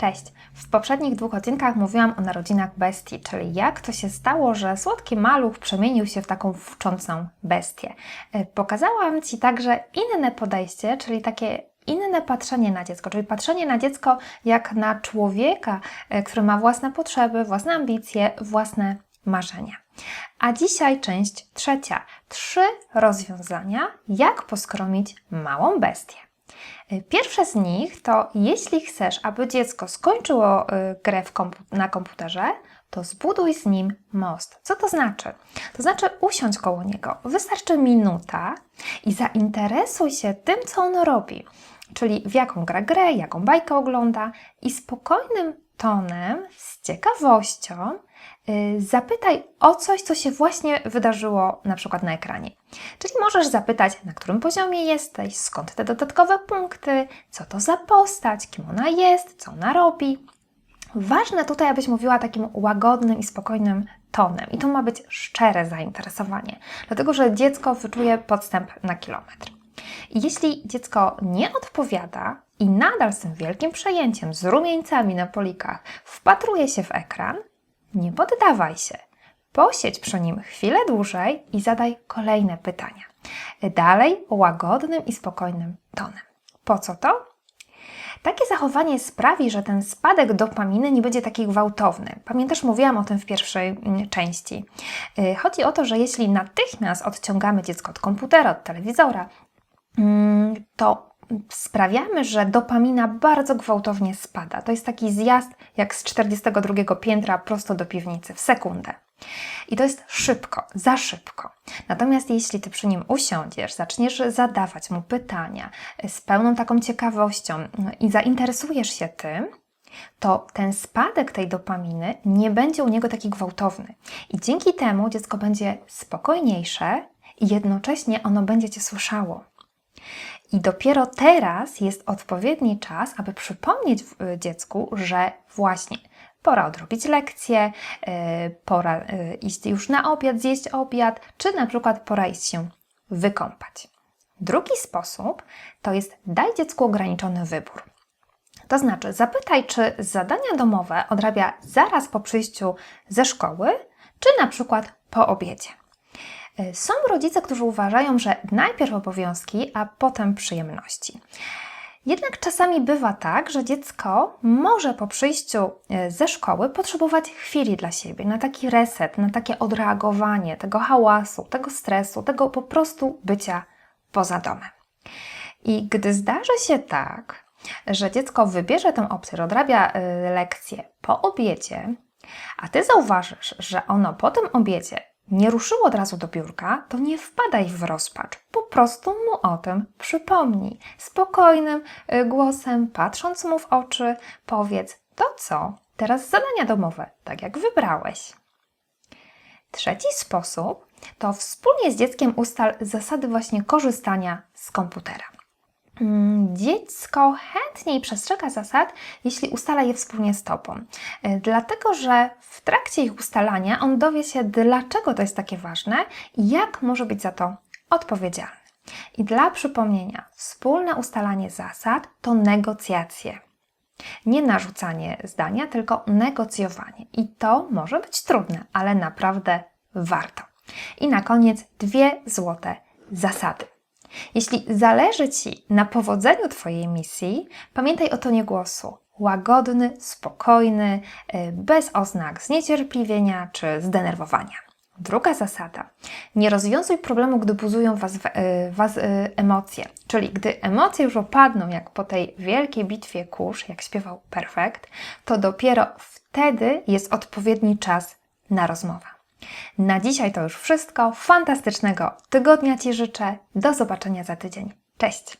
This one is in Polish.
Cześć! W poprzednich dwóch odcinkach mówiłam o narodzinach bestii, czyli jak to się stało, że słodki maluch przemienił się w taką wczącą bestię. E, Pokazałam Ci także inne podejście, czyli takie inne patrzenie na dziecko, czyli patrzenie na dziecko jak na człowieka, e, który ma własne potrzeby, własne ambicje, własne marzenia. A dzisiaj część trzecia. Trzy rozwiązania, jak poskromić małą bestię. Pierwsze z nich to, jeśli chcesz, aby dziecko skończyło y, grę na komputerze, to zbuduj z nim most. Co to znaczy? To znaczy usiądź koło niego. Wystarczy minuta i zainteresuj się tym, co on robi. Czyli w jaką gra grę, jaką bajkę ogląda i spokojnym tonem, z ciekawością y, zapytaj o coś, co się właśnie wydarzyło na przykład na ekranie. Czyli możesz zapytać, na którym poziomie jesteś, skąd te dodatkowe punkty, co to za postać, kim ona jest, co ona robi. Ważne tutaj, abyś mówiła takim łagodnym i spokojnym tonem. I to ma być szczere zainteresowanie, dlatego że dziecko wyczuje podstęp na kilometr. I jeśli dziecko nie odpowiada i nadal z tym wielkim przejęciem, z rumieńcami na polikach, wpatruje się w ekran, nie poddawaj się. Posiedź przy nim chwilę dłużej i zadaj kolejne pytania. Dalej łagodnym i spokojnym tonem. Po co to? Takie zachowanie sprawi, że ten spadek dopaminy nie będzie taki gwałtowny. Pamiętasz, mówiłam o tym w pierwszej mm, części. Yy, Chodzi o to, że jeśli natychmiast odciągamy dziecko od komputera, od telewizora, mm, to sprawiamy, że dopamina bardzo gwałtownie spada. To jest taki zjazd jak z 42 piętra prosto do piwnicy w sekundę. I to jest szybko, za szybko. Natomiast jeśli ty przy nim usiądziesz, zaczniesz zadawać mu pytania y, z pełną taką ciekawością y, i zainteresujesz się tym, to ten spadek tej dopaminy nie będzie u niego taki gwałtowny. I dzięki temu dziecko będzie spokojniejsze i jednocześnie ono będzie cię słyszało. I dopiero teraz jest odpowiedni czas, aby przypomnieć y, dziecku, że właśnie pora odrobić lekcję, y, pora y, iść już na obiad, zjeść obiad, czy na przykład pora iść się wykąpać. Drugi sposób to jest daj dziecku ograniczony wybór. To znaczy, zapytaj, czy zadania domowe odrabia zaraz po przyjściu ze szkoły, czy na przykład po obiedzie. Y, Są rodzice, którzy uważają, że najpierw obowiązki, a potem przyjemności. Jednak czasami bywa tak, że dziecko może po przyjściu e, ze szkoły potrzebować chwili dla siebie, na taki reset, na takie odreagowanie tego hałasu, tego stresu, tego po prostu bycia poza domem. I gdy zdarzy się tak, że dziecko wybierze tę opcję, odrabia y, lekcję po obiedzie, a ty zauważysz, że ono po tym obiedzie nie ruszyło od razu do biurka, to nie wpadaj w rozpacz. Po prostu mu o tym przypomnij. Spokojnym y, głosem, patrząc mu w oczy, powiedz: To co? Teraz zadania domowe, tak jak wybrałeś. Trzeci sposób to wspólnie z dzieckiem ustal zasady właśnie korzystania z komputera. Mm, Dziecko chętniej przestrzega zasad, jeśli ustala je wspólnie z Tobą. Y, Dlatego, że w trakcie ich ustalania on dowie się, dlaczego to jest takie ważne i jak może być za to odpowiedzialny. I dla przypomnienia, wspólne ustalanie zasad to negocjacje. Nie narzucanie zdania, tylko negocjowanie. I to może być trudne, ale naprawdę warto. I na koniec dwie złote zasady. Jeśli zależy Ci na powodzeniu Twojej misji, pamiętaj o tonie głosu. Łagodny, spokojny, y, bez oznak zniecierpliwienia czy zdenerwowania. Druga zasada. Nie rozwiązuj problemu, gdy buzują was, y, was y, emocje. Czyli gdy emocje już opadną, jak po tej wielkiej bitwie kurz, jak śpiewał Perfekt, to dopiero wtedy jest odpowiedni czas na rozmowę. Na dzisiaj to już wszystko. Fantastycznego tygodnia Ci życzę. Do zobaczenia za tydzień. Cześć!